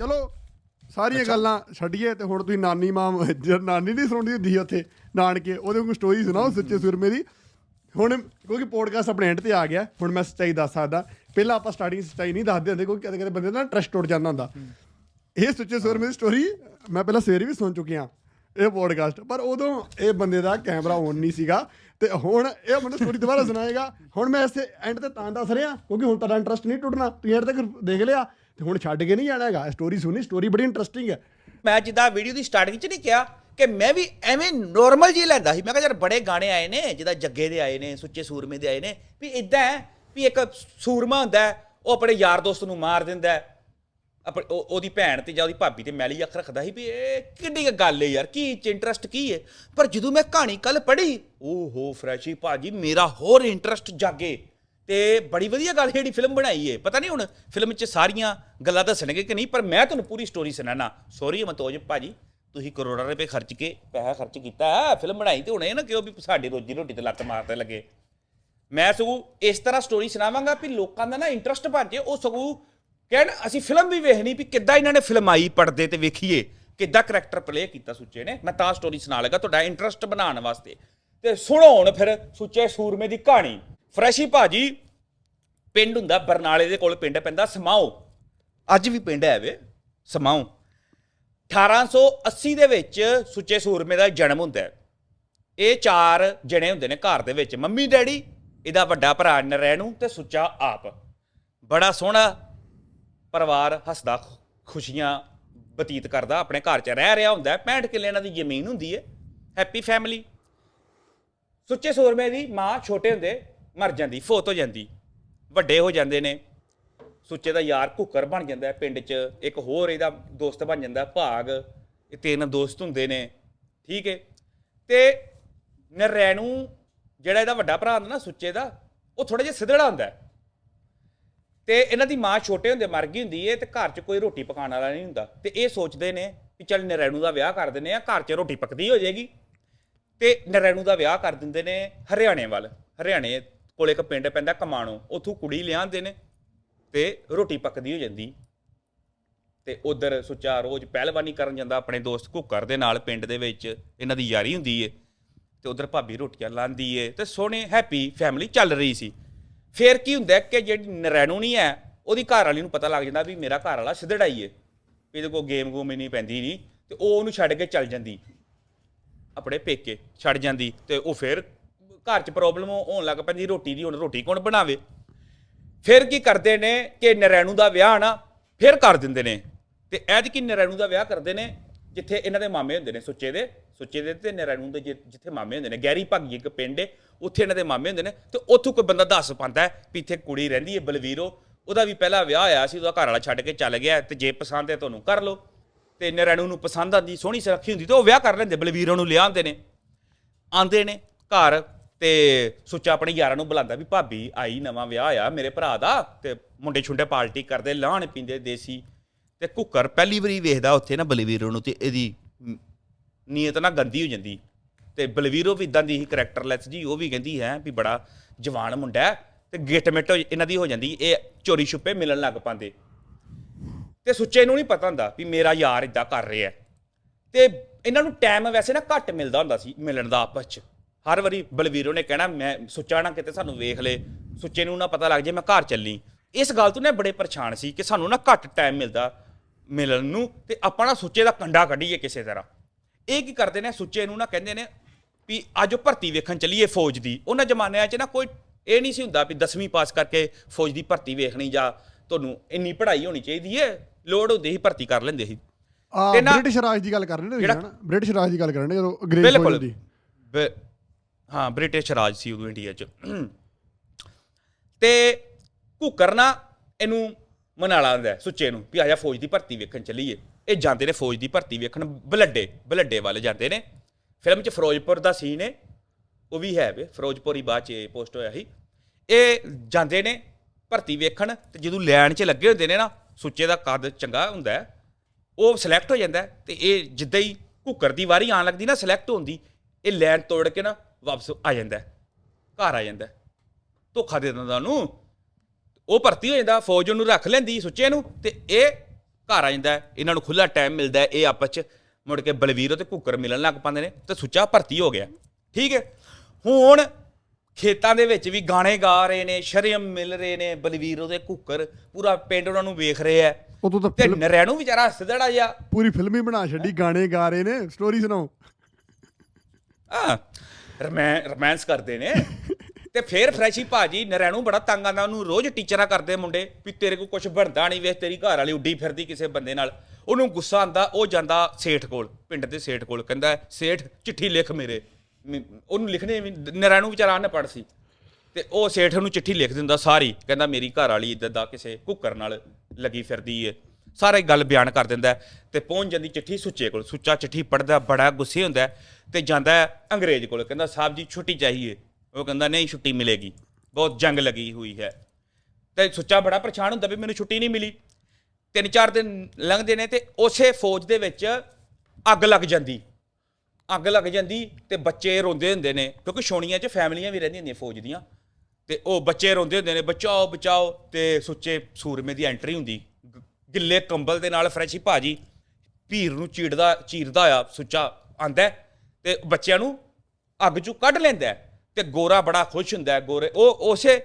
ਚਲੋ ਸਾਰੀਆਂ ਗੱਲਾਂ ਛੱਡੀਏ ਤੇ ਹੁਣ ਤੁਸੀਂ ਨਾਨੀ ਮਾਮ ਜਦ ਨਾਨੀ ਨਹੀਂ ਸੁਣਦੀ ਹੁੰਦੀ ਉੱਥੇ ਨਾਨਕੇ ਉਹਦੇ ਕੋਈ ਸਟੋਰੀ ਸੁਣਾਓ ਸੱਚੇ ਸੁਰਮੇ ਦੀ। ਹੁਣ ਕਿਉਂਕਿ ਪੋਡਕਾਸਟ ਆਪਣੇ ਐਂਡ ਤੇ ਆ ਗਿਆ ਹੁਣ ਮੈਂ ਸੱਚਾਈ ਦੱਸ ਸਕਦਾ। ਪਹਿਲਾਂ ਆਪਾਂ ਸਟਾਰਟਿੰਗ ਸੱਚਾਈ ਨਹੀਂ ਦੱਸਦੇ ਹੁੰਦੇ ਕਿਉਂਕਿ ਕਦੇ ਕਦੇ ਬੰਦੇ ਦਾ ਟਰਸਟ ਟੁੱਟ ਜਾਂਦਾ ਹੁੰਦਾ। ਇਹ ਸੱਚੇ ਸੁਰਮੇ ਦੀ ਸਟੋਰੀ ਮੈਂ ਪਹਿਲਾਂ ਸਵੇਰੇ ਵੀ ਸੁਣ ਚੁੱਕਿਆ ਇਹ ਪੋਡਕਾਸਟ ਪਰ ਉਦੋਂ ਇਹ ਬੰਦੇ ਦਾ ਕੈਮਰਾ ਔਨ ਨਹੀਂ ਸੀਗਾ। ਤੇ ਹੁਣ ਇਹ ਮੈਨੂੰ ਸਟੋਰੀ ਦੁਬਾਰਾ ਸੁਣਾਏਗਾ। ਹੁਣ ਮੈਂ ਇਸੇ ਐਂਡ ਤੇ ਤਾਂ ਦੱਸ ਰਿਹਾ ਕਿਉਂਕਿ ਹੁਣ ਤੁਹਾਡਾ ਇੰਟਰਸਟ ਨਹੀਂ ਟੁੱਟਣਾ ਤੁਸੀਂ ਐਂਡ ਤੱਕ ਦੇਖ ਲਿਆ। ਤੇ ਹੁਣ ਛੱਡ ਕੇ ਨਹੀਂ ਜਾਣਾ ਹੈਗਾ। ਸਟੋਰੀ ਸੁਣੀ ਸਟੋਰੀ ਬੜੀ ਇੰਟਰਸਟਿੰਗ ਹੈ। ਮੈਂ ਜਿੱਦਾਂ ਵੀਡੀਓ ਦੀ ਸਟਾਰਟਿੰਗ 'ਚ ਨਹੀਂ ਕਿਹਾ ਕਿ ਮੈਂ ਵੀ ਐਵੇਂ ਨੋਰਮਲ ਜੀ ਲੈਂਦਾ ਸੀ। ਮੈਂ ਕਿਹਾ ਯਾਰ ਬੜੇ ਗਾਣੇ ਆਏ ਨੇ, ਜਿੱਦਾਂ ਜੱਗੇ ਦੇ ਆਏ ਨੇ, ਸੁੱਚੇ ਸੂਰਮੇ ਦੇ ਆਏ ਨੇ। ਵੀ ਇਦਾਂ ਵੀ ਇੱਕ ਸੂਰਮਾ ਹੁੰਦਾ ਉਹ ਆਪਣੇ ਯਾਰ ਦੋਸਤ ਨੂੰ ਮਾਰ ਦਿੰਦਾ ਆਪਣੇ ਉਹਦੀ ਭੈਣ ਤੇ ਜਾਂ ਉਹਦੀ ਭਾਬੀ ਤੇ ਮੈਲੀ ਅੱਖ ਰੱਖਦਾ ਸੀ ਵੀ ਇਹ ਕਿੱਡੀ ਕੁ ਗੱਲ ਹੈ ਯਾਰ, ਕੀ ਚ ਇੰਟਰਸਟ ਕੀ ਹੈ? ਪਰ ਜਦੋਂ ਮੈਂ ਕਹਾਣੀ ਕੱਲ ਪੜ੍ਹੀ, ਓਹੋ ਫਰੈਸ਼ੀ ਭਾਜੀ, ਮੇਰਾ ਹੋਰ ਇੰਟਰਸਟ ਜਾਗੇ। ਤੇ ਬੜੀ ਵਧੀਆ ਗੱਲ ਜਿਹੜੀ ਫਿਲਮ ਬਣਾਈ ਹੈ ਪਤਾ ਨਹੀਂ ਹੁਣ ਫਿਲਮ 'ਚ ਸਾਰੀਆਂ ਗੱਲਾਂ ਦੱਸਣਗੇ ਕਿ ਨਹੀਂ ਪਰ ਮੈਂ ਤੁਹਾਨੂੰ ਪੂਰੀ ਸਟੋਰੀ ਸੁਣਾਣਾ ਸੌਰੀ ਮਤੋਜ ਭਾਜੀ ਤੁਸੀਂ ਕਰੋੜਾਂ ਰੁਪਏ ਖਰਚ ਕੇ ਪੈਸਾ ਖਰਚ ਕੀਤਾ ਹੈ, ਫਿਲਮ ਬਣਾਈ ਤੇ ਹੁਣ ਇਹ ਨਾ ਕਿਉਂ ਵੀ ਸਾਡੀ ਰੋਜੀ ਰੋਟੀ ਤੇ ਲੱਤ ਮਾਰਦੇ ਲੱਗੇ। ਮੈਂ ਸਗੋਂ ਇਸ ਤਰ੍ਹਾਂ ਸਟੋਰੀ ਸੁਣਾਵਾਂਗਾ ਵੀ ਲੋਕਾਂ ਦਾ ਨਾ ਇੰਟਰਸਟ ਬਣ ਜੇ ਉਹ ਸਗੋਂ ਕਹਿਣ ਅਸੀਂ ਫਿਲਮ ਵੀ ਵੇਖਣੀ ਵੀ ਕਿੱਦਾਂ ਇਹਨਾਂ ਨੇ ਫਿਲਮ ਆਈ ਪੜਦੇ ਤੇ ਵੇਖੀਏ ਕਿੱਦਾਂ ਕਰੈਕਟਰ ਪਲੇ ਕੀਤਾ ਸੁੱਚੇ ਨੇ। ਮੈਂ ਤਾਂ ਸਟੋਰੀ ਸੁਣਾ ਲਗਾ ਤੁਹਾਡਾ ਇੰਟਰਸਟ ਬਣਾਉਣ ਵਾਸਤੇ। ਤੇ ਸੁਣੋ ਹੁਣ ਫਿਰ ਸੁੱਚੇ ਸੂਰਮੇ ਦੀ ਕਹਾਣੀ। ਫਰੈਸ਼ੀ ਭਾਜੀ, ਪਿੰਡ ਹੁੰਦਾ, ਬਰਨਾਲੇ ਦੇ ਕੋਲ ਪਿੰਡ ਪੈਂਦਾ ਸਮਾਓ ਅੱਜ ਵੀ ਪਿੰਡ ਹੈ ਵੇ ਸਮਾਓ 1880 ਦੇ ਵਿੱਚ ਸੁੱਚੇ ਸੂਰਮੇ ਦਾ ਜਨਮ ਹੁੰਦਾ ਹੈ। ਇਹ ਚਾਰ ਜਣੇ ਹੁੰਦੇ ਨੇ ਘਰ ਦੇ ਵਿੱਚ, ਮੰਮੀ, ਡੈਡੀ, ਇਹਦਾ ਵੱਡਾ ਭਰਾ ਨਰੈਣੂ ਤੇ ਸੁੱਚਾ ਆਪ। ਬੜਾ ਸੋਹਣਾ ਪਰਿਵਾਰ ਹੱਸਦਾ ਖੁਸ਼ੀਆਂ ਬਤੀਤ ਕਰਦਾ, ਆਪਣੇ ਘਰ 'ਚ ਰਹਿ ਰਿਹਾ ਹੁੰਦਾ ਹੈ। 65 ਕਿੱਲੇ ਇਹਨਾਂ ਦੀ ਜ਼ਮੀਨ ਹੁੰਦੀ ਹੈ, ਹੈਪੀ ਫੈਮਿਲੀ। ਸੁੱਚੇ ਸੂਰਮੇ ਦੀ ਮਾਂ ਛੋਟੇ ਹੁੰਦੇ ਮਰ ਜਾਂਦੀ, ਫੋਤ ਹੋ ਜਾਂਦੀ, ਵੱਡੇ ਹੋ ਜਾਂਦੇ ਨੇ। ਸੁੱਚੇ ਦਾ ਯਾਰ ਘੁੱਕਰ ਬਣ ਜਾਂਦਾ ਪਿੰਡ 'ਚ, ਇੱਕ ਹੋਰ ਇਹਦਾ ਦੋਸਤ ਬਣ ਜਾਂਦਾ ਭਾਗ। ਇਹ ਤਿੰਨ ਦੋਸਤ ਹੁੰਦੇ ਨੇ, ਠੀਕ ਹੈ? ਤੇ ਨਰੈਣੂ, ਜਿਹੜਾ ਇਹਦਾ ਵੱਡਾ ਭਰਾ ਹੁੰਦਾ ਨਾ ਸੁੱਚੇ ਦਾ, ਉਹ ਥੋੜਾ ਜਿਹਾ ਸਿਧੜਾ ਹੁੰਦਾ ਹੈ। ਤੇ ਇਹਨਾਂ ਦੀ ਮਾਂ ਛੋਟੇ ਹੁੰਦੇ ਮਰ ਗਈ ਹੁੰਦੀ ਏ ਤੇ ਘਰ 'ਚ ਕੋਈ ਰੋਟੀ ਪਕਾਉਣ ਵਾਲਾ ਨਹੀਂ ਹੁੰਦਾ। ਤੇ ਇਹ ਸੋਚਦੇ ਨੇ ਵੀ ਚੱਲ ਨਰੈਣੂ ਦਾ ਵਿਆਹ ਕਰ ਦਿੰਦੇ ਆ ਘਰ 'ਚ ਰੋਟੀ ਪੱਕਦੀ ਹੋ ਜਾਏਗੀ। ਤੇ ਨਰੈਣੂ ਦਾ ਵਿਆਹ ਕਰ ਦਿੰਦੇ ਨੇ ਹਰਿਆਣੇ ਵੱਲ, ਹਰਿਆਣੇ ਕੋਲ ਇੱਕ ਪਿੰਡ ਪੈਂਦਾ ਕਮਾਣੋ, ਉੱਥੋਂ ਕੁੜੀ ਲਿਆਂਦੇ ਨੇ ਤੇ ਰੋਟੀ ਪੱਕਦੀ ਹੋ ਜਾਂਦੀ। ਤੇ ਉਧਰ ਸੁੱਚਾ ਰੋਜ਼ ਪਹਿਲਵਾਨੀ ਕਰਨ ਜਾਂਦਾ ਆਪਣੇ ਦੋਸਤ ਘੁੱਕਰ ਦੇ ਨਾਲ ਪਿੰਡ ਦੇ ਵਿੱਚ, ਇਹਨਾਂ ਦੀ ਯਾਰੀ ਹੁੰਦੀ ਏ। ਤੇ ਉਧਰ ਭਾਬੀ ਰੋਟੀਆਂ ਲਾਂਦੀ ਏ ਤੇ ਸੋਹਣੇ ਹੈਪੀ ਫੈਮਿਲੀ ਚੱਲ ਰਹੀ ਸੀ। ਫੇਰ ਕੀ ਹੁੰਦਾ ਕਿ ਜਿਹੜੀ ਨਰੈਣੂ ਨਹੀਂ ਹੈ, ਉਹਦੀ ਘਰ ਵਾਲੀ ਨੂੰ ਪਤਾ ਲੱਗ ਜਾਂਦਾ ਵੀ ਮੇਰਾ ਘਰ ਵਾਲਾ ਸਿਧੜਾਈ ਏ। ਵੀ ਇਹਦੇ ਕੋਲ ਗੇਮ ਗੂਮ ਨਹੀਂ ਪੈਂਦੀ ਨਹੀਂ ਤੇ ਉਹ ਉਹਨੂੰ ਛੱਡ ਕੇ ਚੱਲ ਜਾਂਦੀ। ਆਪਣੇ ਪੇਕੇ ਛੱਡ ਜਾਂਦੀ ਤੇ ਉਹ ਫਿਰ ਘਰ 'ਚ ਪ੍ਰੋਬਲਮ ਹੋਣ ਲੱਗ ਪੈਂਦੀ, ਰੋਟੀ ਦੀ, ਹੁਣ ਰੋਟੀ ਕੌਣ ਬਣਾਵੇ? ਫਿਰ ਕੀ ਕਰਦੇ ਨੇ ਕਿ ਨਰੈਣੂ ਦਾ ਵਿਆਹ ਨਾ ਫਿਰ ਕਰ ਦਿੰਦੇ ਨੇ। ਤੇ ਐਦ ਕਿ ਨਰੈਣੂ ਦਾ ਵਿਆਹ ਕਰਦੇ ਨੇ, ਜਿੱਥੇ ਇਹਨਾਂ ਦੇ ਮਾਮੇ ਹੁੰਦੇ ਨੇ, ਸੁੱਚੇ ਦੇ। ਸੁੱਚੇ ਦੇ ਤੇ ਨਰੈਣੂ ਦੇ ਜਿ- ਜਿੱਥੇ ਮਾਮੇ ਹੁੰਦੇ ਨੇ ਗੈਰੀ ਭਾਗੀ ਇੱਕ ਪਿੰਡ ਏ, ਉੱਥੇ ਇਹਨਾਂ ਦੇ ਮਾਮੇ ਹੁੰਦੇ ਨੇ। ਤੇ ਉੱਥੋਂ ਕੋਈ ਬੰਦਾ ਦੱਸ ਪਾਉਂਦਾ ਵੀ ਇੱਥੇ ਕੁੜੀ ਰਹਿੰਦੀ ਹੈ ਬਲਵੀਰੋ। ਉਹਦਾ ਵੀ ਪਹਿਲਾ ਵਿਆਹ ਹੋਇਆ ਸੀ, ਉਹਦਾ ਘਰ ਵਾਲਾ ਛੱਡ ਕੇ ਚੱਲ ਗਿਆ ਤੇ ਜੇ ਪਸੰਦ ਹੈ ਤੁਹਾਨੂੰ ਕਰ ਲਓ। ਤੇ ਨਰੈਣੂ ਨੂੰ ਪਸੰਦ ਆਂਦੀ ਸੋਹਣੀ ਸੁਰੱਖੀ ਹੁੰਦੀ, ਤੇ ਉਹ ਵਿਆਹ ਕਰ ਲੈਂਦੇ, ਬਲਵੀਰੋ ਨੂੰ ਲਿਆਉਂਦੇ ਨੇ। ਆਂਦੇ ਨੇ ਘਰ ਤੇ ਸੁੱਚਾ ਆਪਣੇ ਯਾਰਾਂ ਨੂੰ ਬੁਲਾਉਂਦਾ ਵੀ ਭਾਬੀ ਆਈ, ਨਵਾਂ ਵਿਆਹ ਆ ਮੇਰੇ ਭਰਾ ਦਾ ਤੇ ਮੁੰਡੇ ਛੁੰਡੇ ਪਾਰਟੀ ਕਰਦੇ, ਲਾਹਣ ਪੀਂਦੇ ਦੇਸੀ ਤੇ ਕੁੱਕਰ ਪਹਿਲੀ ਵਾਰੀ ਵੇਖਦਾ ਉੱਥੇ ਨਾ ਬਲਵੀਰੋ ਨੂੰ ਤੇ ਇਹਦੀ ਨੀਅਤ ਨਾ ਗੰਦੀ ਹੋ ਜਾਂਦੀ। ਤੇ ਬਲਵੀਰੋ ਵੀ ਇਦਾਂ ਦੀ ਹੀ ਕਰੈਕਟਰਲੈਸ ਜੀ, ਉਹ ਵੀ ਕਹਿੰਦੀ ਹੈ ਵੀ ਬੜਾ ਜਵਾਨ ਮੁੰਡਾ ਹੈ ਤੇ ਮਿੱਟ ਇਹਨਾਂ ਦੀ ਹੋ ਜਾਂਦੀ, ਇਹ ਚੋਰੀ ਛੁਪੇ ਮਿਲਣ ਲੱਗ ਪਾਉਂਦੇ। ਤੇ ਸੁੱਚੇ ਨੂੰ ਨਹੀਂ ਪਤਾ ਹੁੰਦਾ ਵੀ ਮੇਰਾ ਯਾਰ ਇਦਾਂ ਕਰ ਰਿਹਾ ਹੈ। ਤੇ ਇਹਨਾਂ ਨੂੰ ਟਾਈਮ ਵੈਸੇ ਨਾ ਘੱਟ ਮਿਲਦਾ ਹੁੰਦਾ ਸੀ ਮਿਲਣ ਦਾ ਆਪਸ ਚ। ਹਰ ਵਾਰੀ ਬਲਵੀਰੋ ਨੇ ਕਹਿਣਾ ਮੈਂ ਸੁੱਚਾ ਨਾ ਕਿਤੇ ਸਾਨੂੰ ਵੇਖ ਲੇ ਸੁੱਚੇ ਨੂੰ ਨਾ ਪਤਾ ਲੱਗ ਜੇ ਮੈਂ ਘਰ ਚੱਲੀ। ਇਸ ਗੱਲ ਤੋਂ ਨਾ ਬੜੇ ਪਰੇਸ਼ਾਨ ਸੀ ਕਿ ਸਾਨੂੰ ਨਾ ਘੱਟ ਟਾਈਮ ਮਿਲਦਾ ਮਿਲਣ ਨੂੰ ਤੇ ਆਪਾਂ ਨਾ ਸੁੱਚੇ ਦਾ ਕੰਡਾ ਕੱਢੀਏ ਕਿਸੇ ਤਰ੍ਹਾਂ। ਇਹ ਕੀ ਕਰਦੇ ਨੇ? ਸੁੱਚੇ ਨੂੰ ਨਾ ਕਹਿੰਦੇ ਨੇ ਵੀ ਅੱਜ ਉਹ ਭਰਤੀ ਵੇਖਣ ਚੱਲੀਏ ਫੌਜ ਦੀ। ਉਹਨਾਂ ਜ਼ਮਾਨਿਆਂ 'ਚ ਨਾ ਕੋਈ ਇਹ ਨਹੀਂ ਸੀ ਹੁੰਦਾ ਵੀ 10ਵੀਂ ਪਾਸ ਕਰਕੇ ਫੌਜ ਦੀ ਭਰਤੀ ਵੇਖਣੀ ਜਾਂ ਤੁਹਾਨੂੰ ਇੰਨੀ ਪੜ੍ਹਾਈ ਹੋਣੀ ਚਾਹੀਦੀ ਹੈ ਲੋੜ ਹੁੰਦੀ ਸੀ ਭਰਤੀ ਕਰ ਲੈਂਦੇ ਸੀ। ਆ ਬ੍ਰਿਟਿਸ਼ ਰਾਜ ਦੀ ਗੱਲ ਕਰ ਰਹੇ ਨੇ ਜਿਹੜਾ- ਬ੍ਰਿਟਿਸ਼ ਰਾਜ ਦੀ ਗੱਲ ਕਰ ਰਹੇ ਨੇ ਜਦੋਂ ਅੰਗਰੇਜ਼ ਫੌਜ ਦੀ। ਹਾਂ, ਬ੍ਰਿਟਿਸ਼ ਰਾਜ ਸੀ ਉਦੋਂ ਇੰਡੀਆ 'ਚ। ਤੇ ਘੁੱਕਰ ਨਾ ਇਹਨੂੰ ਮਨਾ ਲਾਂਦਾ ਸੁੱਚੇ ਨੂੰ, ਵੀ ਆਜਾ ਫੌਜ ਦੀ ਭਰਤੀ ਵੇਖਣ ਚੱਲੀਏ। ਇਹ ਜਾਂਦੇ ਨੇ ਫੌਜ ਦੀ ਭਰਤੀ ਵੇਖਣ, ਬਲੱਡੇ ਬਲੱਡੇ ਵੱਲ ਜਾਂਦੇ ਨੇ। ਫਿਲਮ 'ਚ ਫਿਰੋਜ਼ਪੁਰ ਦਾ ਸੀਨ ਹੈ ਉਹ ਵੀ ਹੈ ਵੇ, ਫਿਰੋਜ਼ਪੁਰ ਹੀ ਬਾਅਦ 'ਚ ਪੋਸਟ ਹੋਇਆ ਸੀ। ਇਹ ਜਾਂਦੇ ਨੇ ਭਰਤੀ ਵੇਖਣ, ਤੇ ਜਦੋਂ ਲੈਣ 'ਚ ਲੱਗੇ ਹੁੰਦੇ ਨੇ ਨਾ, ਸੁੱਚੇ ਦਾ ਕੱਦ ਚੰਗਾ ਹੁੰਦਾ ਉਹ ਸਿਲੈਕਟ ਹੋ ਜਾਂਦਾ ਹੈ, ਤੇ ਇਹ ਜਿੱਦਾਂ ਹੀ ਘੁੱਕਰ ਦੀ ਵਾਰੀ ਆਣ ਲੱਗਦੀ ਨਾ ਸਿਲੈਕਟ ਹੁੰਦੀ, ਇਹ ਲੈਣ ਤੋੜ ਕੇ ਨਾ ਵਾਪਸ ਆ ਜਾਂਦਾ। ਘਰ ਆ ਜਾਂਦਾ। ਧੋਖਾ ਦੇ ਦਿੰਦਾ ਉਹਨੂੰ। ਉਹ ਭਰਤੀ ਹੋ ਜਾਂਦਾ ਫੌਜ ਉਹਨੂੰ ਰੱਖ ਲੈਂਦੀ ਸੁੱਚੇ ਨੂੰ ਤੇ ਇਹ ਘਰ ਆ ਜਾਂਦਾ ਇਹਨਾਂ ਨੂੰ ਖੁੱਲਾ ਟਾਈਮ ਮਿਲਦਾ ਇਹ ਆਪਸ ਚ ਮੁੜ ਕੇ ਬਲਵੀਰ ਤੇ ਕੁੱਕਰ ਮਿਲਣ ਲੱਗ ਪੈਂਦੇ ਨੇ ਤੇ ਸੁੱਚਾ ਭਰਤੀ ਹੋ ਗਿਆ। ਠੀਕ ਹੈ। ਹੁਣ ਖੇਤਾਂ ਦੇ ਵਿੱਚ ਵੀ ਗਾਣੇ ਗਾ ਰਹੇ ਨੇ ਸ਼ਰਮ ਮਿਲ ਰਹੇ ਨੇ ਬਲਵੀਰ ਉਹਦੇ ਕੁੱਕਰ ਪੂਰਾ ਪਿੰਡ ਉਹਨਾਂ ਨੂੰ ਵੇਖ ਰਿਹਾ ਹੈ। ਉਦੋਂ ਤਾਂ ਤੇ ਨਰੈਣੂ ਵਿਚਾਰਾ ਹੱਸਦੜਾ ਜਿਹਾ। ਪੂਰੀ ਫਿਲਮ ਹੀ ਬਣਾ ਛੱਡੀ ਗਾਣੇ ਗਾ ਰਹੇ ਨੇ ਸਟੋਰੀ ਸੁਣਾਓ। ਹਾਂ। ਰਮੈ, ਰੋਮਾਂਸ ਕਰਦੇ ਨੇ। ਤੇ ਫਿਰ ਫਰੈਸ਼ੀ ਭਾਜੀ ਨਰੈਣੂ ਬੜਾ ਤੰਗ ਆਂਦਾ, ਉਹਨੂੰ ਰੋਜ਼ ਟੀਚਰਾਂ ਕਰਦੇ ਮੁੰਡੇ, ਵੀ ਤੇਰੇ ਕੋਲ ਕੁਝ ਬਣਦਾ ਨਹੀਂ ਵੇਖ, ਤੇਰੀ ਘਰ ਵਾਲੀ ਉੱਡੀ ਫਿਰਦੀ ਕਿਸੇ ਬੰਦੇ ਨਾਲ। ਉਹਨੂੰ ਗੁੱਸਾ ਆਂਦਾ, ਉਹ ਜਾਂਦਾ ਸੇਠ ਕੋਲ, ਪਿੰਡ ਦੇ ਸੇਠ ਕੋਲ, ਕਹਿੰਦਾ, ਸੇਠ, ਚਿੱਠੀ ਲਿਖ ਮੇਰੇ। ਮ- ਉਹਨੂੰ ਲਿਖਣੇ ਵੀ ਨਰੈਣੂ ਵਿਚਾਰਾ ਅਨਪੜ੍ਹ ਸੀ। ਤੇ ਉਹ ਸੇਠ ਨੂੰ ਚਿੱਠੀ ਲਿਖ ਦਿੰਦਾ ਸਾਰੀ, ਕਹਿੰਦਾ, ਮੇਰੀ ਘਰ ਵਾਲੀ ਇੱਦਾਂ ਦਾ ਕਿਸੇ ਕੁੱਕਰ ਨਾਲ ਲੱਗੀ ਫਿਰਦੀ ਏ। ਸਾਰੇ ਗੱਲ ਬਿਆਨ ਕਰ ਦਿੰਦਾ ਹੈ ਤੇ ਪਹੁੰਚ ਜਾਂਦੀ ਚਿੱਠੀ ਸੁੱਚੇ ਕੋਲ। ਸੁੱਚਾ ਚਿੱਠੀ ਪੜਦਾ ਬੜਾ ਗੁੱਸੇ ਹੁੰਦਾ ਹੈ ਤੇ ਜਾਂਦਾ ਅੰਗਰੇਜ਼ ਕੋਲ। ਕਹਿੰਦਾ, ਸਾਹਿਬ ਜੀ, ਛੁੱਟੀ ਚਾਹੀਏ। ਉਹ ਕਹਿੰਦਾ, ਨਹੀਂ, ਛੁੱਟੀ ਮਿਲੇਗੀ। ਬਹੁਤ ਜੰਗ ਲੱਗੀ ਹੋਈ ਹੈ। ਤੇ ਸੁੱਚਾ ਬੜਾ ਪਰੇਸ਼ਾਨ ਹੁੰਦਾ ਵੀ ਮੈਨੂੰ ਛੁੱਟੀ ਨਹੀਂ ਮਿਲੀ। ਤਿੰਨ ਚਾਰ ਦਿਨ ਲੰਘਦੇ ਨੇ ਤੇ ਉਸੇ ਫੌਜ ਦੇ ਵਿੱਚ ਅੱਗ ਲੱਗ ਜਾਂਦੀ। ਅੱਗ ਲੱਗ ਜਾਂਦੀ ਤੇ ਬੱਚੇ ਰੋਂਦੇ ਹੁੰਦੇ ਨੇ, ਕਿਉਂਕਿ ਛੋਣੀਆਂ 'ਚ ਫੈਮਲੀਆਂ ਵੀ ਰਹਿੰਦੀਆਂ ਹੁੰਦੀਆਂ ਫੌਜ ਦੀਆਂ। ਤੇ ਉਹ ਬੱਚੇ ਰੋਂਦੇ ਹੁੰਦੇ ਨੇ, ਬਚਾਓ ਬਚਾਓ। ਤੇ ਸੁੱਚੇ ਸੂਰਮੇ ਦੀ ਐਂਟਰੀ ਹੁੰਦੀ। ਗਿੱਲੇ ਕੰਬਲ ਦੇ ਨਾਲ ਫਰੈਸ਼ੀ ਭਾਜੀ ਭੀਰ ਨੂੰ ਚੀੜਦਾ ਚੀਰਦਾ ਆ ਸੁੱਚਾ ਆਂਦਾ ਹੈ ਤੇ ਬੱਚਿਆਂ ਨੂੰ ਅੱਗ ਚੋਂ ਕੱਢ ਲੈਂਦਾ ਹੈ ਤੇ ਗੋਰਾ ਬੜਾ ਖੁਸ਼ ਹੁੰਦਾ ਹੈ ਗੋਰੇ ਉਹ ਉਸੇ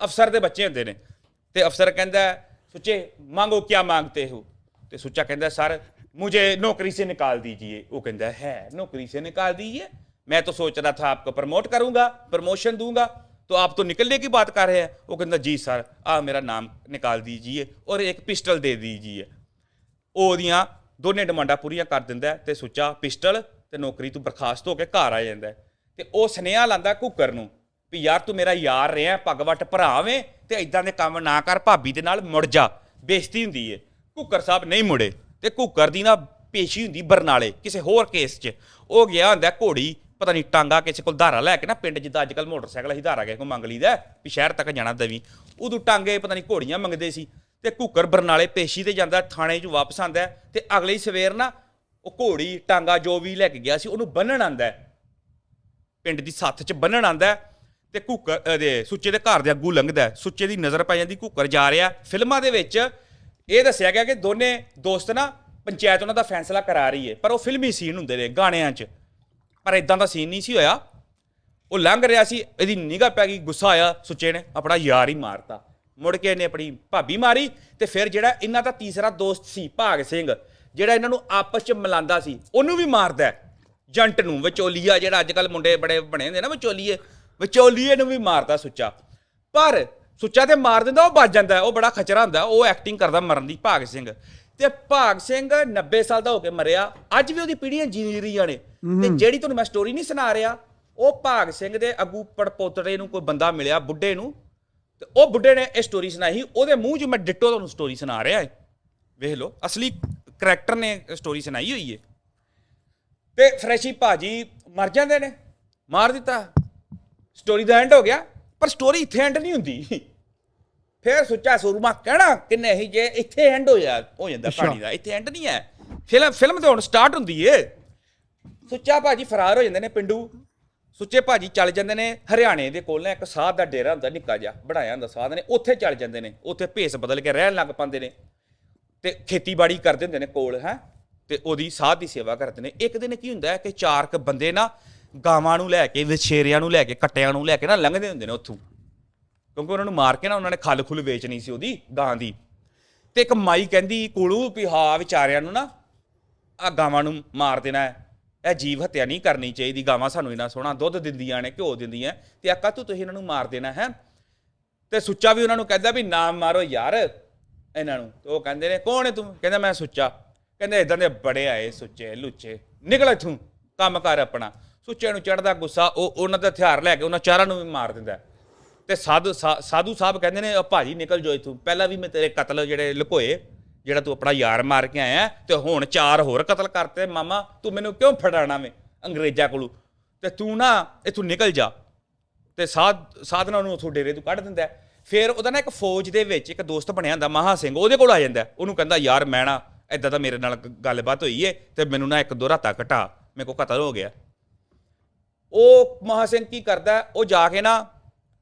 ਅਫਸਰ ਦੇ ਬੱਚੇ ਹੁੰਦੇ ਨੇ ਤੇ ਅਫਸਰ ਕਹਿੰਦਾ ਹੈ, ਸੁੱਚੇ ਮੰਗੋ ਕੀ ਮੰਗਤੇ ਹੋ ਤੇ ਸੁੱਚਾ ਕਹਿੰਦਾ ਸਰ मुझे नौकरी से निकाल दीजिए वो कहता है नौकरी से निकाल दीजिए मैं तो सोच रहा था आपको प्रमोट करूंगा प्रमोशन दूंगा तो आप तो निकलने की बात कर रहे हैं वो कहता जी सर आप मेरा नाम निकाल दीजिए और एक पिस्टल दे दीजिए ਉਹਦੀਆਂ ਦੋਨੇ ਡਿਮਾਂਡਾਂ ਪੂਰੀਆਂ ਕਰ ਦਿੰਦਾ ਹੈ ਤੇ ਸੁੱਚਾ ਪਿਸਟਲ ਤੇ ਨੌਕਰੀ ਤੋਂ ਬਰਖਾਸਤ ਹੋ ਕੇ ਘਰ ਆ ਜਾਂਦਾ ਹੈ ਤੇ ਉਹ ਸੁਨੇਹਾ ਲਾਂਦਾ ਕੁੱਕਰ ਨੂੰ ਵੀ ਯਾਰ ਤੂੰ ਮੇਰਾ ਯਾਰ ਰਿਹਾ ਪੱਗ ਵੱਟ ਭਰਾਵੇਂ ਤੇ ਇਦਾਂ ਦੇ ਕੰਮ ਨਾ ਕਰ ਭਾਬੀ ਦੇ ਨਾਲ ਮੁੜ ਜਾ ਬੇਇੱਜ਼ਤੀ ਹੁੰਦੀ ਏ ਕੁੱਕਰ ਸਾਹਿਬ ਨਹੀਂ ਮੁੜੇ ਤੇ ਕੁੱਕਰ ਦੀ ਨਾ ਪੇਸ਼ੀ ਹੁੰਦੀ ਬਰਨਾਲੇ ਕਿਸੇ ਹੋਰ ਕੇਸ 'ਚ ਉਹ ਗਿਆ ਹੁੰਦਾ ਘੋੜੀ ਪਤਾ ਨਹੀਂ ਟਾਂਗਾ ਕਿਸੇ ਕੋਲ ਧਾਰਾ ਲੈ ਕੇ ਨਾ ਪਿੰਡ, ਜਿੱਦਾਂ ਅੱਜ ਕੱਲ ਮੋਟਰਸਾਈਕਲ ਅਸੀਂ ਧਾਰਾ ਕਿਸੇ ਕੋ ਮੰਗ ਲਈਦਾ ਵੀ ਸ਼ਹਿਰ ਤੱਕ ਜਾਣਾ ਦਵੀ। ਉਦੋਂ ਟਾਂਗੇ ਪਤਾ ਨਹੀਂ ਘੋੜੀਆਂ ਮੰਗਦੇ ਸੀ ਤੇ ਘੁੱਕਰ ਬਰਨਾਲੇ ਪੇਸ਼ੀ ਤੇ ਜਾਂਦਾ, ਥਾਣੇ 'ਚ ਵਾਪਸ ਆਂਦਾ ਹੈ ਤੇ ਅਗਲੇ ਸਵੇਰ ਨਾ ਉਹ ਘੋੜੀ, ਟਾਂਗਾ ਜੋ ਵੀ ਲੈ ਕੇ ਗਿਆ ਸੀ ਉਹਨੂੰ ਬੰਨਣ ਆਂਦਾ ਪਿੰਡ ਦੀ ਸੱਥ 'ਚ ਬੰਨਣ ਆਂਦਾ ਹੈ ਤੇ ਕੁੱਕਰ ਦੇ ਸੁੱਚੇ ਦੇ ਘਰ ਦੇ ਅੱਗੂ ਲੰਘਦਾ ਸੁੱਚੇ ਦੀ ਨਜ਼ਰ ਪੈ ਜਾਂਦੀ, ਘੁੱਕਰ ਜਾ ਰਿਹਾ ਫਿਲਮਾਂ ਦੇ ਵਿੱਚ ਇਹ ਦੱਸਿਆ ਗਿਆ ਕਿ ਦੋਨੇ ਦੋਸਤ ਨਾ ਪੰਚਾਇਤ ਉਹਨਾਂ ਦਾ ਫੈਸਲਾ ਕਰਾ ਰਹੀ ਹੈ, ਪਰ ਉਹ ਫਿਲਮੀ ਸੀਨ ਹੁੰਦੇ ਨੇ ਗਾਣਿਆਂ 'ਚ। ਪਰ ਇਦਾਂ ਦਾ ਸੀਨ ਨਹੀਂ ਸੀ ਹੋਇਆ। ਉਹ ਲੰਘ ਰਿਹਾ ਸੀ, ਇਹਦੀ ਨਿਗਾਹ ਪੈ ਗਈ, ਗੁੱਸਾ ਆਇਆ, ਸੁੱਚੇ ਨੇ ਆਪਣਾ ਯਾਰ ਹੀ ਮਾਰਤਾ। ਮੁੜ ਕੇ ਇਹਨੇ ਆਪਣੀ ਭਾਬੀ ਮਾਰੀ ਤੇ ਫਿਰ ਜਿਹੜਾ ਇਹਨਾਂ ਦਾ ਤੀਸਰਾ ਦੋਸਤ ਸੀ ਭਾਗ ਸਿੰਘ, ਜਿਹੜਾ ਇਹਨਾਂ ਨੂੰ ਆਪਸ 'ਚ ਮਿਲਾਉਂਦਾ ਸੀ, ਉਹਨੂੰ ਵੀ ਮਾਰਦਾ ਜੰਟ ਨੂੰ, ਵਿਚੋਲੀਆ, ਜਿਹੜਾ ਅੱਜ ਕੱਲ ਮੁੰਡੇ ਬੜੇ ਬਣੇ ਹੁੰਦੇ ਨਾ ਵਿਚੋਲੀਏ ਵਿਚੋਲੀਏ ਨੂੰ ਵੀ ਮਾਰਦਾ ਸੁੱਚਾ। ਪਰ ਸੁੱਚਾ ਤੇ ਮਾਰ ਦਿੰਦਾ, ਉਹ ਬਚ ਜਾਂਦਾ, ਉਹ ਬੜਾ ਖਚਰਾ ਹੁੰਦਾ, ਉਹ ਐਕਟਿੰਗ ਕਰਦਾ ਮਰਨ ਦੀ ਭਾਗ ਸਿੰਘ। ਤੇ ਭਾਗ ਸਿੰਘ 90 ਸਾਲ ਦਾ ਹੋ ਕੇ ਮਰਿਆ। ਅੱਜ ਵੀ ਉਹਦੀ ਪੀੜ੍ਹੀਆਂ ਜੀ ਰਹੀਆਂ ਨੇ ਤੇ ਜਿਹੜੀ ਤੁਹਾਨੂੰ ਮੈਂ ਸਟੋਰੀ ਨਹੀਂ ਸੁਣਾ ਰਿਹਾ ਉਹ ਭਾਗ ਸਿੰਘ ਦੇ ਅਗੂ ਪੜਪੋਤਰੇ ਨੂੰ ਕੋਈ ਬੰਦਾ ਮਿਲਿਆ ਬੁੱਢੇ ਨੂੰ। ਤੇ ਉਹ ਬੁੱਢੇ ਨੇ ਇਹ ਸਟੋਰੀ ਸੁਣਾਈ। ਉਹਦੇ ਮੂੰਹ 'ਚ ਮੈਂ ਡਿੱਟੋ ਤੁਹਾਨੂੰ ਸਟੋਰੀ ਸੁਣਾ ਰਿਹਾ ਹੈ ਵੇਖ ਲਓ ਅਸਲੀ ਕਰੈਕਟਰ ਨੇ ਸਟੋਰੀ ਸੁਣਾਈ ਹੋਈ ਹੈ ਤੇ ਫਰੈਸ਼ੀ ਭਾਜੀ ਮਰ ਜਾਂਦੇ ਨੇ। ਮਾਰ ਦਿੱਤਾ। ਸਟੋਰੀ ਦਾ ਐਂਡ ਹੋ ਗਿਆ। ਪਰ ਸਟੋਰੀ ਇੱਥੇ ਐਂਡ ਨਹੀਂ ਹੁੰਦੀ। ਫਿਰ ਸੁੱਚਾ ਸੂਰਮਾ ਕਹਿਣਾ ਕਿ ਨਹੀਂ ਜੇ ਇੱਥੇ ਐਂਡ ਹੋ ਜਾ ਹੋ ਜਾਂਦਾ। ਕਹਾਣੀ ਦਾ ਇੱਥੇ ਐਂਡ ਨਹੀਂ ਹੈ। ਫਿਲਮ ਫਿਲਮ ਤੇ ਹੁਣ ਸਟਾਰਟ ਹੁੰਦੀ ਏ। ਸੁੱਚਾ ਭਾਜੀ ਫਰਾਰ ਹੋ ਜਾਂਦੇ ਨੇ ਪਿੰਡੂ। ਸੁੱਚੇ ਭਾਜੀ ਚੱਲ ਜਾਂਦੇ ਨੇ ਹਰਿਆਣੇ ਦੇ ਕੋਲ ਨਾ ਇੱਕ ਸਾਧ ਦਾ ਡੇਰਾ ਹੁੰਦਾ ਨਿੱਕਾ ਜਿਹਾ ਬਣਾਇਆ ਹੁੰਦਾ ਸਾਧ ਨੇ ਉੱਥੇ ਚੱਲ ਜਾਂਦੇ ਨੇ ਉੱਥੇ ਭੇਸ ਬਦਲ ਕੇ ਰਹਿਣ ਲੱਗ ਪੈਂਦੇ ਨੇ। ਤੇ ਖੇਤੀਬਾੜੀ ਕਰਦੇ ਹੁੰਦੇ ਨੇ ਕੋਲ ਹੈ। ਤੇ ਉਹਦੀ ਸਾਧ ਦੀ ਸੇਵਾ ਕਰਦੇ ਨੇ। ਇੱਕ ਦਿਨ ਕੀ ਹੁੰਦਾ ਹੈ ਕਿ ਚਾਰ ਕ ਬੰਦੇ ਨਾ ਗਾਵਾਂ ਨੂੰ ਲੈ ਕੇ ਵਿਛੇਰਿਆਂ ਨੂੰ ਲੈ ਕੇ ਕੱਟਿਆਂ ਨੂੰ ਲੈ ਕੇ ਨਾ ਲੰਘਦੇ ਹੁੰਦੇ ਨੇ ਉੱਥੋਂ। ਕਿਉਂਕਿ ਉਹਨਾਂ ਨੂੰ ਮਾਰ ਕੇ ਨਾ ਉਹਨਾਂ ਨੇ ਖਲ ਖੁਲ ਵੇਚਣੀ ਸੀ ਉਹਦੀ ਗਾਂ ਦੀ। ਤੇ ਇੱਕ ਮਾਈ ਕਹਿੰਦੀ ਕੋਲੂ ਵੀ ਹਾਂ ਵਿਚਾਰਿਆਂ ਨੂੰ ਨਾ ਆ ਗਾਵਾਂ ਨੂੰ ਮਾਰ ਦੇਣਾ ਹੈ। ਇਹ ਜੀਵ ਹੱਤਿਆ ਨਹੀਂ ਕਰਨੀ ਚਾਹੀਦੀ। ਗਾਵਾਂ ਸਾਨੂੰ ਇੰਨਾ ਸੋਹਣਾ ਦੁੱਧ ਦਿੰਦੀਆਂ ਨੇ, ਘਿਓ ਦਿੰਦੀਆਂ ਤੇ ਆਕਾ ਤੂੰ ਤੁਸੀਂ ਇਹਨਾਂ ਨੂੰ ਮਾਰ ਦੇਣਾ ਹੈ। ਤੇ ਸੁੱਚਾ ਵੀ ਉਹਨਾਂ ਨੂੰ ਕਹਿੰਦਾ ਵੀ ਨਾ ਮਾਰੋ ਯਾਰ ਇਹਨਾਂ ਨੂੰ। ਤੇ ਉਹ ਕਹਿੰਦੇ ਨੇ, ਕੌਣ ਹੈ ਤੂੰ? ਕਹਿੰਦਾ, ਮੈਂ ਸੁੱਚਾ। ਕਹਿੰਦੇ ਇਦਾਂ ਦੇ ਬੜੇ ਆਏ ਸੁੱਚੇ, ਲੁੱਚੇ। ਨਿਕਲ ਇੱਥੋਂ, ਕੰਮ ਕਰ ਆਪਣਾ। ਸੁੱਚੇ ਨੂੰ ਚੜਦਾ ਗੁੱਸਾ, ਉਹ ਉਹਨਾਂ ਦਾ ਹਥਿਆਰ ਲੈ ਕੇ ਉਹਨਾਂ ਚਾਰਾਂ ਨੂੰ ਵੀ ਮਾਰ ਦਿੰਦਾ ਤੇ ਸਾਧੂ ਸਾ- ਸਾਧੂ ਸਾਹਿਬ ਕਹਿੰਦੇ ਨੇ "ਉਹ ਭਾਜੀ ਨਿਕਲ ਜੋ ਇੱਥੋਂ। ਪਹਿਲਾਂ ਵੀ ਮੈਂ ਤੇਰੇ ਕਤਲ ਜਿਹੜੇ ਲੁਕੋਏ, ਜਿਹੜਾ ਤੂੰ ਆਪਣਾ ਯਾਰ ਮਾਰ ਕੇ ਆਇਆ, ਤੇ ਹੁਣ ਚਾਰ ਹੋਰ ਕਤਲ ਕਰਤੇ, ਮਾਮਾ, ਤੂੰ ਮੈਨੂੰ ਕਿਉਂ ਫੜਾਣਾ ਵੇ ਅੰਗਰੇਜ਼ਾਂ ਕੋਲੋਂ? ਤੇ ਤੂੰ ਨਾ ਇੱਥੋਂ ਨਿਕਲ ਜਾ। ਤੇ ਸਾਧ, ਸਾਧਨਾ ਨੂੰ ਉਥੋਂ ਡੇਰੇ ਤੋਂ ਕੱਢ ਦਿੰਦਾ ਫਿਰ ਉਹਦਾ ਨਾ ਇੱਕ ਫੌਜ ਦੇ ਵਿੱਚ ਇੱਕ ਦੋਸਤ ਬਣਿਆ ਹੁੰਦਾ, ਮਹਾ ਸਿੰਘ, ਉਹਦੇ ਕੋਲ ਆ ਜਾਂਦਾ ਉਹਨੂੰ ਕਹਿੰਦਾ, ਯਾਰ, ਮੈਂ ਨਾ ਐਦਾਂ ਤਾਂ ਮੇਰੇ ਨਾਲ ਗੱਲਬਾਤ ਹੋਈ ਏ, ਤੇ ਮੈਨੂੰ ਨਾ ਇੱਕ ਦੋ ਰਾਤਾਂ ਘਟਾ। ਮੇਰੇ ਕੋਲ ਕਤਲ ਹੋ ਗਿਆ। ਉਹ ਮਹਾ ਸਿੰਘ ਕੀ ਕਰਦਾ ਉਹ ਜਾ ਕੇ ਨਾ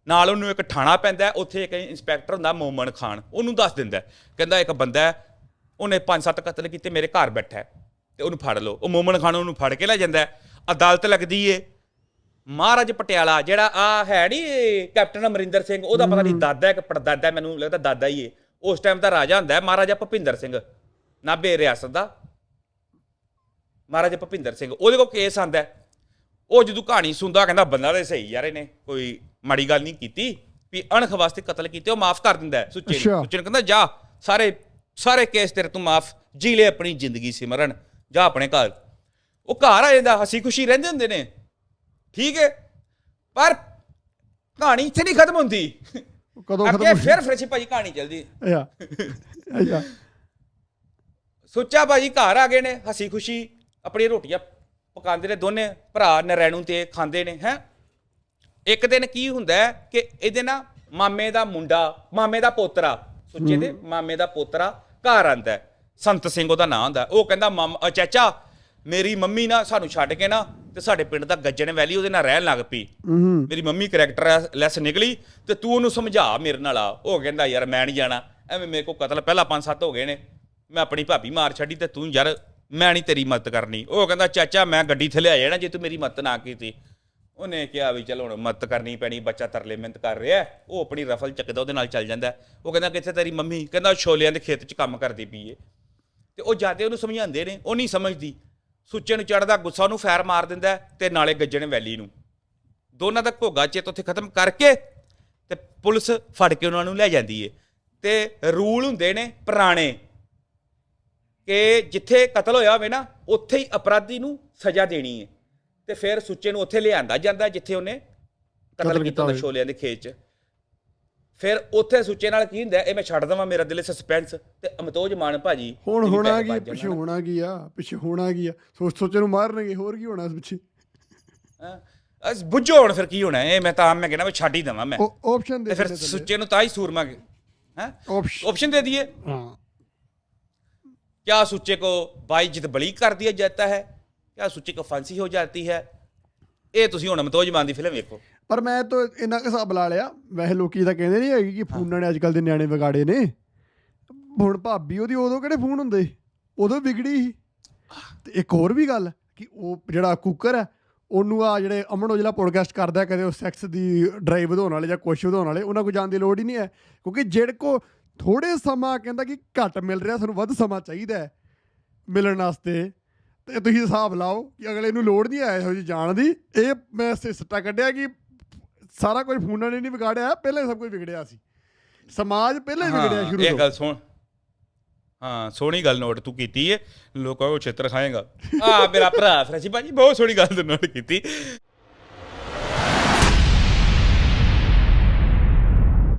ਨਾਲ ਉਹਨੂੰ ਇੱਕ ਠਾਣਾ ਪੈਂਦਾ ਉੱਥੇ ਇੱਕ ਇੰਸਪੈਕਟਰ ਹੁੰਦਾ ਮੋਮਨ ਖਾਨ ਉਹਨੂੰ ਦੱਸ ਦਿੰਦਾ। ਕਹਿੰਦਾ ਇੱਕ ਬੰਦਾ ਉਹਨੇ ਪੰਜ ਸੱਤ ਕਤਲ ਕੀਤੇ ਮੇਰੇ ਘਰ ਬੈਠਾ ਤੇ ਉਹਨੂੰ ਫੜ ਲਓ ਉਹ ਮੋਮਨ ਖਾਨ ਉਹਨੂੰ ਫੜ ਕੇ ਲੈ ਜਾਂਦਾ। ਅਦਾਲਤ ਲੱਗਦੀ ਏ ਮਹਾਰਾਜ ਪਟਿਆਲਾ ਜਿਹੜਾ ਆ ਹੈ ਨਹੀਂ ਕੈਪਟਨ ਅਮਰਿੰਦਰ ਸਿੰਘ ਉਹਦਾ ਪਤਾ ਨਹੀਂ ਦਾਦਾ ਹੈ ਕਿ ਪੜਦਾਦਾ ਮੈਨੂੰ ਲੱਗਦਾ ਦਾਦਾ ਹੀ ਏ ਉਸ ਟਾਈਮ ਦਾ ਰਾਜਾ ਹੁੰਦਾ ਹੈ ਮਹਾਰਾਜਾ ਭੁਪਿੰਦਰ ਸਿੰਘ ਨਾਭੇ ਰਿਆਸਤ ਦਾ ਮਹਾਰਾਜਾ ਭੁਪਿੰਦਰ ਸਿੰਘ ਉਹਦੇ ਕੋਲ ਕੇਸ ਆਂਦਾ। ਉਹ ਜਦੋਂ ਕਹਾਣੀ ਸੁਣਦਾ ਕਹਿੰਦਾ ਬੰਦਾ ਤੇ ਸਹੀ ਯਾਰ ਇਹਨੇ ਕੋਈ ਮਾੜੀ ਗੱਲ ਨਹੀਂ ਕੀਤੀ ਵੀ ਅਣਖ ਵਾਸਤੇ ਕਤਲ ਕੀਤੇ ਉਹ ਮਾਫ ਕਰ ਦਿੰਦਾ ਸੁੱਚੇ। ਨੂੰ। ਸੁੱਚੇ ਨੂੰ ਕਹਿੰਦਾ ਜਾ ਸਾਰੇ ਸਾਰੇ ਕੇਸ ਤੇਰੇ ਤੋਂ ਮਾਫ ਜੀ ਲੈ ਆਪਣੀ ਜ਼ਿੰਦਗੀ ਸਿਮਰਨ ਜਾ ਆਪਣੇ ਘਰ। ਉਹ ਘਰ ਆ ਜਾਂਦਾ ਹਸੀ ਖੁਸ਼ੀ ਰਹਿੰਦੇ ਹੁੰਦੇ ਨੇ। ਠੀਕ ਹੈ ਪਰ ਕਹਾਣੀ ਇੱਥੇ ਨਹੀਂ ਖਤਮ ਹੁੰਦੀ। ਕਦੋਂ ਅੱਗੇ ਖਤਮ ਫਿਰ ਫਰੈਸ਼ੀ ਭਾਜੀ ਕਹਾਣੀ ਚੱਲਦੀ। ਅੱਛਾ ਅੱਛਾ। ਸੁੱਚਾ ਭਾਜੀ ਘਰ ਆ ਗਏ ਨੇ ਹਸੀ ਖੁਸ਼ੀ ਆਪਣੀ ਰੋਟੀਆਂ ਪਕਾਉਂਦੇ ਨੇ ਦੋਨੇ ਭਰਾ ਨਰੈਣੂ ਤੇ ਖਾਂਦੇ ਨੇ ਹੈ। ਇੱਕ ਦਿਨ ਕੀ ਹੁੰਦਾ ਹੈ ਕਿ ਇਹਦੇ ਨਾ ਮਾਮੇ ਦਾ ਮੁੰਡਾ ਮਾਮੇ ਦਾ ਪੋਤਰਾ ਸੁੱਚੇ ਦੇ ਮਾਮੇ ਦਾ ਪੋਤਰਾ ਘਰ ਆਂਦਾ। ਸੰਤ ਸਿੰਘ ਉਹਦਾ ਨਾਂ ਹੁੰਦਾ। ਉਹ ਕਹਿੰਦਾ ਮਾਮ ਚਾਚਾ ਮੇਰੀ ਮੰਮੀ ਨਾ ਸਾਨੂੰ ਛੱਡ ਕੇ ਨਾ ਤੇ ਸਾਡੇ ਪਿੰਡ ਦਾ ਗੱਜਣ ਵੈਲੀ ਉਹਦੇ ਨਾਲ ਰਹਿਣ ਲੱਗ ਪਈ। ਮੇਰੀ ਮੰਮੀ ਕਰੈਕਟਰ ਲੈਸ ਨਿਕਲੀ ਤੇ ਤੂੰ ਉਹਨੂੰ ਸਮਝਾ ਮੇਰੇ ਨਾਲ ਆ। ਉਹ ਕਹਿੰਦਾ ਯਾਰ ਮੈਂ ਨਹੀਂ ਜਾਣਾ। ਐਵੇਂ ਮੇਰੇ ਕੋ ਕਤਲ ਪਹਿਲਾਂ ਪੰਜ ਸੱਤ ਹੋ ਗਏ ਨੇ। ਮੈਂ ਆਪਣੀ ਭਾਬੀ ਮਾਰ ਛੱਡੀ ਤੇ ਤੂੰ ਯਾਰ ਮੈਂ ਨਹੀਂ ਤੇਰੀ ਮਦਦ ਕਰਨੀ। ਉਹ ਕਹਿੰਦਾ ਚਾਚਾ ਮੈਂ ਗੱਡੀ ਥੱਲੇ ਆ ਜਾਣਾ ਜੇ ਤੂੰ ਮੇਰੀ ਮਦਦ ਨਾ ਕੀਤੀ। ਉਹਨੇ ਕਿਹਾ ਵੀ ਚਲ ਹੁਣ ਮਦਦ ਕਰਨੀ ਪੈਣੀ, ਬੱਚਾ ਤਰਲੇ ਮਿਹਨਤ ਕਰ ਰਿਹਾ ਉਹ ਆਪਣੀ ਰਫਲ ਚੱਕਦਾ ਉਹਦੇ ਨਾਲ ਚੱਲ ਜਾਂਦਾ ਉਹ ਕਹਿੰਦਾ ਕਿੱਥੇ ਤੇਰੀ ਮੰਮੀ, ਕਹਿੰਦਾ ਛੋਲਿਆਂ ਦੇ ਖੇਤ 'ਚ ਕੰਮ ਕਰਦੀ ਪਈ ਏ। ਤੇ ਉਹ ਜਾਂਦੇ ਉਹਨੂੰ ਸਮਝਾਉਂਦੇ ਨੇ, ਉਹ ਨਹੀਂ ਸਮਝਦੀ। ਸੁੱਚੇ ਨੂੰ ਚੜਦਾ ਗੁੱਸਾ, ਉਹਨੂੰ ਫੈਰ ਮਾਰ ਦਿੰਦਾ ਹੈ ਤੇ ਨਾਲੇ ਗੱਜਣ ਵੈਲੀ ਨੂੰ। ਦੋਨਾਂ ਦਾ ਘੋਗਾ ਚਿੱਤ ਉੱਥੇ ਖਤਮ ਕਰਕੇ ਤੇ ਪੁਲਿਸ ਫੜ ਕੇ ਉਹਨਾਂ ਨੂੰ ਲੈ ਜਾਂਦੀ ਏ। ਤੇ ਰੂਲ ਹੁੰਦੇ ਨੇ ਪੁਰਾਣੇ ਕਿ ਜਿੱਥੇ ਕਤਲ ਹੋਇਆ ਹੋਵੇ ਨਾ, ਉੱਥੇ ਹੀ ਅਪਰਾਧੀ ਨੂੰ ਸਜ਼ਾ ਦੇਣੀ ਏ। ਤੇ ਫਿਰ ਸੁੱਚੇ ਨੂੰ ਉੱਥੇ ਲਿਆਂਦਾ ਜਾਂਦਾ ਜਿੱਥੇ ਉਹਨੇ ਕਤਲ ਕਤਲ ਕੀਤਾ ਕੀਤਾ ਹੁੰਦਾ ਹੋਵੇ। ਛੋਲਿਆਂ ਦੇ ਖੇਤ 'ਚ ਫਿਰ ਉੱਥੇ ਸੁੱਚੇ ਨਾਲ ਕੀ ਹੁੰਦਾ ਇਹ ਮੈਂ ਛੱਡ ਦਵਾਂ ਮੇਰਾ ਦਿਲ ਸਸਪੈਂਸ ਤੇ ਅਮਤੋਜ ਮਾਨ ਭਾਜੀ ਹੁਣ ਜਿਹਦੀ ਹੋਣਾ ਪੈਸੇ ਕੀ ਬਚ ਪਿੱਛੇ ਜਾਣ। ਹੋਣਾ ਕੀ ਆ ਪਿੱਛੇ ਹੋਣਾ ਕੀ ਆ ਸੋਚ ਸੋਚੇ ਨੂੰ ਮਾਰਨਗੇ ਹੋਰ ਕੀ ਹੋਣਾ ਇਸ ਪਿੱਛੇ ਹੈਂ? ਅਸ ਬੁੱਝੋ ਹੁਣ ਫਿਰ ਕੀ ਹੋਣਾ ਇਹ ਮੈਂ ਤਾਂ ਮੈਂ ਕਹਿੰਦਾ ਮੈਂ ਛੱਡ ਹੀ ਦਵਾਂ ਮੈਂ ਉਹ ਆਪਸ਼ਨ ਤੇ ਦੇ ਫਿਰ ਦੇਣੇ ਥੱਲੇ। ਸੁੱਚੇ ਨੂੰ ਤਾਂ ਹੀ ਸੂਰਮਾ ਹੈ Option- ऑप्शन दे दिए ਹਾਂ क्या सुच्चे को बाई जित बली कर दिया जाता है क्या सुच्चे को फांसी हो जाती है ਇਹ ਤੁਸੀਂ ਹੁਣ ਮਤੋਜ ਮਾਨ ਦੀ ਫਿਲਮ ਵੇਖੋ ਪਰ ਮੈਂ ਤਾਂ ਇੰਨਾ ਕੁ ਹਿਸਾਬ ਲਾ ਲਿਆ ਵੈਸੇ ਲੋਕੀ ਤਾਂ ਕਹਿੰਦੇ ਨਹੀਂ ਹੈਗੇ ਕਿ ਫੋਨਾਂ ਨੇ ਅੱਜਕੱਲ ਦੇ ਨਿਆਣੇ ਵਿਗਾੜੇ ਨੇ ਹੁਣ ਭਾਬੀ ਉਹਦੀ ਉਦੋਂ ਕਿਹੜੇ ਫੋਨ ਹੁੰਦੇ ਉਦੋਂ ਵਿਗੜੀ ਸੀ ਤੇ ਇੱਕ ਹੋਰ ਵੀ ਗੱਲ ਕਿ ਉਹ ਜਿਹੜਾ ਕੁੱਕਰ ਹੈ ਉਹਨੂੰ ਆ ਜਿਹੜੇ ਅਮਨ ਔਜਲਾ ਪੋਡਕਾਸਟ ਕਰਦਾ ਹੈ, ਕਦੇ ਉਹ ਸੈਕਸ ਦੀ ਡਰਾਈਵ ਵਧਾਉਣ ਵਾਲੇ ਜਾਂ ਕੁਛ ਵਧਾਉਣ ਵਾਲੇ ਉਹਨਾਂ ਕੋਲ ਜਾਣ ਦੀ ਲੋੜ ਹੀ ਨਹੀਂ ਹੈ ਕਿਉਂਕਿ ਜਿਹੜੇ ਕੋ ਥੋੜੇ ਸਮਾਂ ਕਹਿੰਦਾ ਕਿ ਘੱਟ ਮਿਲ ਰਿਹਾ ਸਾਨੂੰ ਵੱਧ ਸਮਾਂ ਚਾਹੀਦਾ ਹੈ ਮਿਲਣ ਵਾਸਤੇ ਤੇ ਤੁਸੀਂ ਹਿਸਾਬ ਲਾਓ ਕਿ ਅਗਲੇ ਨੂੰ ਲੋੜ ਨਹੀਂ ਆਇਆ ਇਹੋ ਜਿਹੀ ਜਾਣ ਦੀ। ਇਹ ਮੈਂ ਸੱਟਾ ਕੱਢਿਆ ਕਿ ਸਾਰਾ ਕੁਝ ਫੋਨਾਂ ਨੇ ਨਹੀਂ ਵਿਗਾੜਿਆ ਪਹਿਲਾਂ ਸਭ ਕੁਝ ਵਿਗੜਿਆ ਸੀ। ਸਮਾਜ ਪਹਿਲਾਂ ਹੀ ਵਿਗੜਿਆ ਸ਼ੁਰੂ ਇਹ ਤੋਂ। ਗੱਲ ਸੁਣ। ਹਾਂ ਸੋਹਣੀ ਗੱਲ ਨੋਟ ਤੂੰ ਕੀਤੀ ਏ। ਲੋਕਾਂ ਕੋ ਛੇਤਰ ਖਾਏਗਾ। ਆ ਮੇਰਾ ਭਰਾ ਫਰਜੀ ਭਾਜੀ ਬਹੁਤ ਸੋਹਣੀ ਗੱਲ ਤੂੰ ਨੋਟ ਕੀਤੀ।